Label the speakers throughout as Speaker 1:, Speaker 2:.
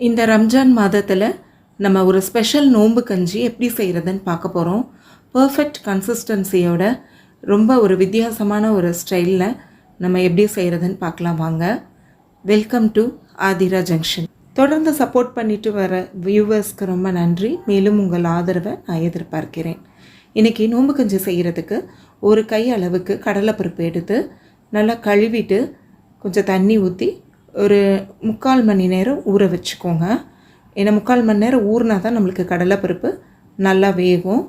Speaker 1: இந்த ரம்ஜான் மாதத்தில் நம்ம ஒரு ஸ்பெஷல் நோன்பு கஞ்சி எப்படி செய்கிறதுன்னு பார்க்க போகிறோம் பர்ஃபெக்ட் கன்சிஸ்டன்சியோட ரொம்ப ஒரு வித்தியாசமான ஒரு ஸ்டைலில் நம்ம எப்படி செய்கிறதுன்னு பார்க்கலாம் வாங்க. வெல்கம் டு ஆதிரா ஜங்ஷன் தொடர்ந்து சப்போர்ட் பண்ணிட்டு வர வியூவர்ஸ்க்கு ரொம்ப நன்றி. மேலும் உங்கள் ஆதரவை நான் எதிர்பார்க்கிறேன். இன்றைக்கி நோன்பு கஞ்சி செய்கிறதுக்கு ஒரு கை அளவுக்கு கடலைப்பருப்பு எடுத்து நல்லா கழுவிட்டு கொஞ்சம் தண்ணி ஊற்றி ஒரு முக்கால் மணி நேரம் ஊற வச்சுக்கோங்க. ஏன்னா முக்கால் மணி நேரம் ஊறினா தான் நம்மளுக்கு கடலைப்பருப்பு நல்லா வேகும்.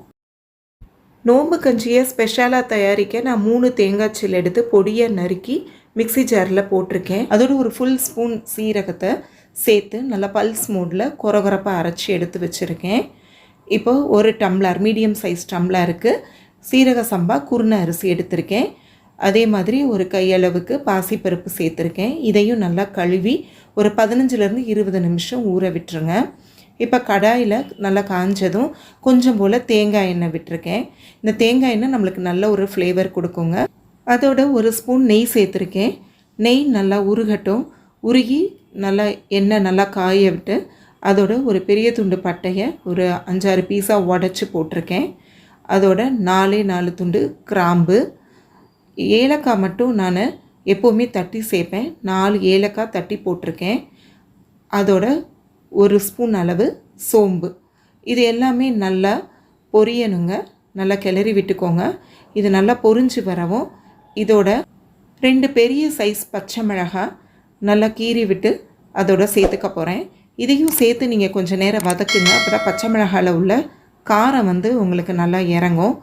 Speaker 1: நோம்பு கஞ்சியை ஸ்பெஷலாக தயாரிக்க நான் மூணு தேங்காய் சில் எடுத்து பொடியை நறுக்கி மிக்ஸி ஜாரில் போட்டிருக்கேன். அதோட ஒரு ஃபுல் ஸ்பூன் சீரகத்தை சேர்த்து நல்லா பல்ஸ் மூடில் கொரகொரப்பாக அரைச்சி எடுத்து வச்சுருக்கேன். இப்போது ஒரு டம்ளர் மீடியம் சைஸ் டம்ளருக்கு சீரக சம்பா குருணை அரிசி எடுத்திருக்கேன். அதே மாதிரி ஒரு கையளவுக்கு பாசிப்பருப்பு சேர்த்துருக்கேன். இதையும் நல்லா கழுவி ஒரு பதினஞ்சுலேருந்து இருபது நிமிஷம் ஊற விட்டுருங்க. இப்போ கடாயில் நல்லா காஞ்சதும் கொஞ்சம் போல் தேங்காய் எண்ணெய் விட்டுருக்கேன். இந்த தேங்காய் எண்ணெய் நம்மளுக்கு நல்ல ஒரு ஃப்ளேவர் கொடுக்குங்க. அதோட ஒரு ஸ்பூன் நெய் சேர்த்துருக்கேன். நெய் நல்லா உருகட்டும். உருகி நல்லா எண்ணெய் நல்லா காய விட்டு அதோட ஒரு பெரிய துண்டு பட்டையை ஒரு அஞ்சாறு பீஸாக உடச்சி போட்டிருக்கேன். அதோட நாலே நாலு துண்டு கிராம்பு. ஏலக்காய் மட்டும் நான் எப்போவுமே தட்டி சேர்ப்பேன் நாலு ஏலக்காய் தட்டி போட்டிருக்கேன். அதோட ஒரு ஸ்பூன் அளவு சோம்பு. இது எல்லாமே நல்லா பொரியணுங்க. நல்லா கிளறி விட்டுக்கோங்க. இது நல்லா பொரிஞ்சு வரவும் இதோட ரெண்டு பெரிய சைஸ் பச்சை மிளகாய் நல்லா கீறி விட்டு அதோட சேர்த்துக்க போகிறேன் இதையும் சேர்த்து நீங்கள் கொஞ்சம் நேரம் வதக்குங்க. அப்போ தான் பச்சை மிளகாயில் உள்ள காரம் வந்து உங்களுக்கு நல்லா இறங்கும்.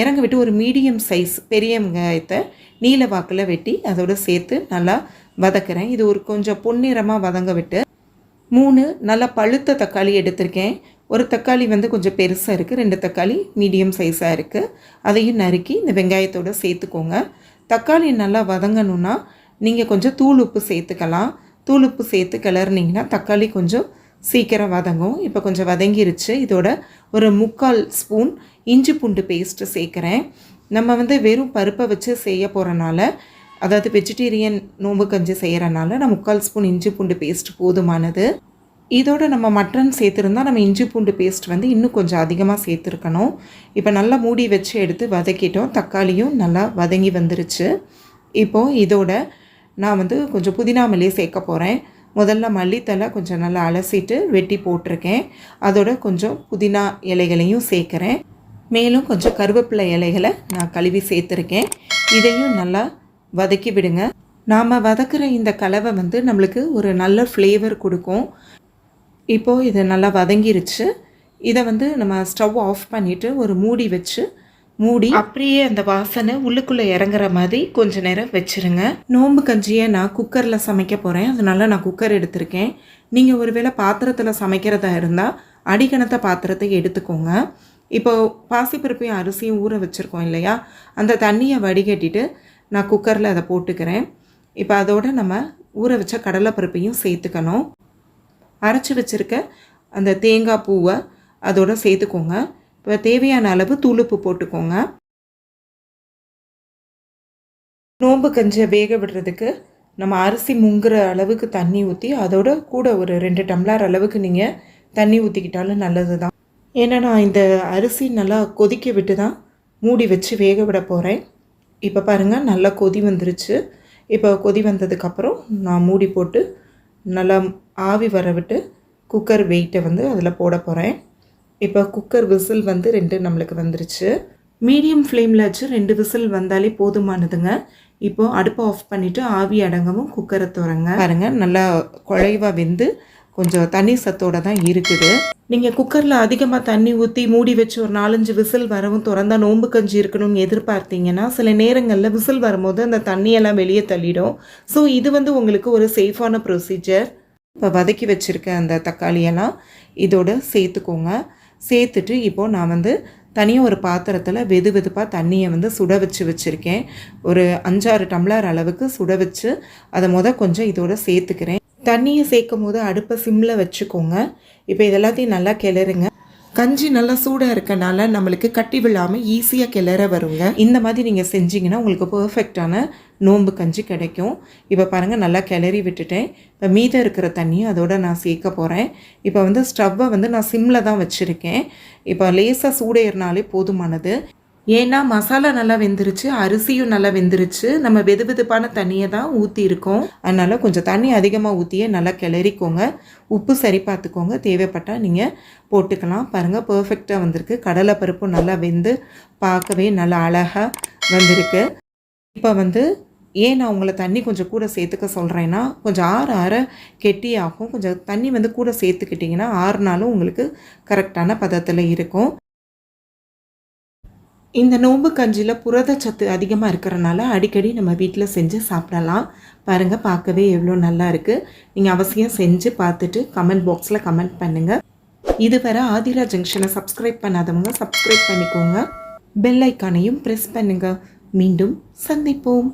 Speaker 1: இறங்க விட்டு ஒரு மீடியம் சைஸ் பெரிய வெங்காயத்தை நீல வாக்கில் வெட்டி அதோடு சேர்த்து நல்லா வதக்குறேன். இது ஒரு கொஞ்சம் பொன்னிறமாக வதங்க விட்டு மூணு நல்லா பழுத்த தக்காளி எடுத்திருக்கேன். ஒரு தக்காளி வந்து கொஞ்சம் பெருசாக இருக்குது ரெண்டு தக்காளி மீடியம் சைஸாக இருக்குது அதையும் நறுக்கி இந்த வெங்காயத்தோடு சேர்த்துக்கோங்க. தக்காளி நல்லா வதங்கணுன்னா நீங்கள் கொஞ்சம் தூள் உப்பு சேர்த்துக்கலாம். தூள் உப்பு சேர்த்து கிளறினீங்கன்னா தக்காளி கொஞ்சம் சீக்கிரம் வதங்கும் இப்போ கொஞ்சம் வதங்கிருச்சு. இதோட ஒரு முக்கால் ஸ்பூன் இஞ்சி பூண்டு பேஸ்ட்டு சேர்க்குறேன். நம்ம வந்து வெறும் பருப்பை வச்சு செய்ய போகிறனால அதாவது வெஜிடேரியன் நோம்பு கஞ்சி செய்கிறனால நான் முக்கால் ஸ்பூன் இஞ்சி பூண்டு பேஸ்ட் போதுமானது. இதோட நம்ம மட்டன் சேர்த்துருந்தா நம்ம இஞ்சி பூண்டு பேஸ்ட் வந்து இன்னும் கொஞ்சம் அதிகமாக சேர்த்துருக்கணும். இப்போ நல்லா மூடி வச்சு எடுத்து வதக்கிட்டோம். தக்காளியும் நல்லா வதங்கி வந்துருச்சு. இப்போது இதோட நான் வந்து கொஞ்சம் புதினா மல்லி சேர்க்க போகிறேன் முதல்ல மல்லித்தலை கொஞ்சம் நல்லா அலசிட்டு வெட்டி போட்டிருக்கேன். அதோட கொஞ்சம் புதினா இலைகளையும் சேர்க்குறேன். மேலும் கொஞ்சம் கருவேப்பிலை இலைகளை நான் கழுவி சேர்த்துருக்கேன். இதையும் நல்லா வதக்கி விடுங்க. நாம் வதக்குற இந்த கலவை வந்து நம்மளுக்கு ஒரு நல்ல ஃப்ளேவர் கொடுக்கும். இப்போது இது நல்லா வதங்கிருச்சு. இதை வந்து நம்ம ஸ்டவ் ஆஃப் பண்ணிவிட்டு ஒரு மூடி வச்சு மூடி அப்படியே அந்த வாசனை உள்ளுக்குள்ளே இறங்குற மாதிரி கொஞ்ச நேரம் வச்சுருங்க. நோம்பு கஞ்சியை நான் குக்கரில் சமைக்க போகிறேன் அதனால நான் குக்கர் எடுத்திருக்கேன். நீங்கள் ஒருவேளை பாத்திரத்தில் சமைக்கிறதா இருந்தால் அடிக்கணத்த பாத்திரத்தை எடுத்துக்கோங்க. இப்போ பாசிப்பருப்பையும் அரிசியும் ஊற வச்சுருக்கோம் இல்லையா? அந்த தண்ணியை வடிகட்டிட்டு நான் குக்கரில் அதை போட்டுக்கிறேன். இப்போ அதோட நம்ம ஊற வச்ச கடலைப்பருப்பையும் சேர்த்துக்கணும். அரைச்சி வச்சுருக்க அந்த தேங்காய் பூவை அதோட சேர்த்துக்கோங்க. இப்போ தேவையான அளவு தூளுப்பு போட்டுக்கோங்க. நோம்பு கஞ்சியை வேக விடுறதுக்கு நம்ம அரிசி முங்குற அளவுக்கு தண்ணி ஊற்றி அதோட கூட ஒரு ரெண்டு டம்ளர் அளவுக்கு நீங்கள் தண்ணி ஊற்றிக்கிட்டாலும் நல்லது தான் ஏன்னா நான் இந்த அரிசி நல்லா கொதிக்க விட்டு தான் மூடி வச்சு வேக விட போகிறேன் இப்போ பாருங்கள் நல்லா கொதி வந்துருச்சு. இப்போ கொதி வந்ததுக்கப்புறம் நான் மூடி போட்டு நல்லா ஆவி வர விட்டு குக்கர் வெயிட்டை வந்து அதில் போட போகிறேன் இப்போ குக்கர் விசில் வந்து ரெண்டு நம்மளுக்கு வந்துருச்சு. மீடியம் ஃப்ளேமில் வச்சு ரெண்டு விசில் வந்தாலே போதுமானதுங்க. இப்போ அடுப்பை ஆஃப் பண்ணிவிட்டு ஆவி அடங்கவும் குக்கரை துறங்க. பாருங்க நல்லா குழைவாக வெந்து கொஞ்சம் தண்ணி சத்தோட தான் இருக்குது. நீங்கள் குக்கரில் அதிகமாக தண்ணி ஊற்றி மூடி வச்சு ஒரு நாலஞ்சு விசில் வரவும் திறந்தால் நோம்பு கஞ்சி இருக்கணும்னு எதிர்பார்த்தீங்கன்னா சில நேரங்களில் விசில் வரும்போது அந்த தண்ணியெல்லாம் வெளியே தள்ளிடும். ஸோ இது வந்து உங்களுக்கு ஒரு சேஃபான ப்ரொசீஜர் இப்போ வதக்கி வச்சுருக்க அந்த தக்காளியெல்லாம் இதோடு சேர்த்துக்கோங்க. சேர்த்துட்டு இப்போது நான் வந்து தனியாக ஒரு பாத்திரத்தில் வெது வெதுப்பாக தண்ணியை வந்து சுட வச்சு வச்சுருக்கேன். ஒரு அஞ்சாறு டம்ளர் அளவுக்கு சுட வச்சு அதை முத கொஞ்சம் இதோட சேர்த்துக்கிறேன். தண்ணியை சேர்க்கும் போது அடுப்பை சிம்மில் வச்சுக்கோங்க. இப்போ இதெல்லாத்தையும் நல்லா கிளறுங்க. கஞ்சி நல்லா சூடாக இருக்கனால நம்மளுக்கு கட்டி விழாமல் ஈஸியாக கிளற வருங்க. இந்த மாதிரி நீங்கள் செஞ்சீங்கன்னா உங்களுக்கு பர்ஃபெக்டான நோன்பு கஞ்சி கிடைக்கும். இப்போ பாருங்கள் நல்லா கிளறி விட்டுட்டேன். இப்போ மீதம் இருக்கிற தண்ணியும் அதோடு நான் சேர்க்க போகிறேன் இப்போ வந்து ஸ்டவ்வை வந்து நான் சிம்மில் தான் வச்சுருக்கேன். இப்போ லேசாக சூடேறினாலே போதுமானது. ஏன்னா மசாலா நல்லா வெந்துருச்சு அரிசியும் நல்லா வெந்துருச்சு. நம்ம வெது வெதுப்பான தண்ணியை தான் ஊற்றிருக்கோம் அதனால் கொஞ்சம் தண்ணி அதிகமாக ஊற்றியே நல்லா கிளறிக்கோங்க. உப்பு சரி பார்த்துக்கோங்க. தேவைப்பட்டால் நீங்கள் போட்டுக்கலாம். பாருங்கள் பர்ஃபெக்டாக வந்திருக்கு. கடலை பருப்பும் நல்லா வெந்து பார்க்கவே நல்லா அழகாக வந்திருக்கு. இப்போ வந்து ஏன் நான் உங்களை தண்ணி கொஞ்சம் கூட சேர்த்துக்க சொல்கிறேன்னா கொஞ்சம் ஆற ஆற கெட்டியாகும். கொஞ்சம் தண்ணி வந்து கூட சேர்த்துக்கிட்டிங்கன்னா ஆறுனாலும் உங்களுக்கு கரெக்டான பதத்தில் இருக்கும். இந்த நோம்பு கஞ்சியில் புரதச்சத்து அதிகமாக இருக்கிறனால அடிக்கடி நம்ம வீட்டில் செஞ்சு சாப்பிடலாம். பாருங்கள் பார்க்கவே எவ்வளோ நல்லா இருக்குது நீங்கள் அவசியம் செஞ்சு பார்த்துட்டு கமெண்ட் பாக்ஸில் கமெண்ட் பண்ணுங்கள் இதுவரை ஆதிரா ஜங்ஷனை சப்ஸ்கிரைப் பண்ணாதவங்க சப்ஸ்கிரைப் பண்ணிக்கோங்க. பெல் ஐக்கானையும் ப்ரெஸ் பண்ணுங்கள் மீண்டும் சந்திப்போம்.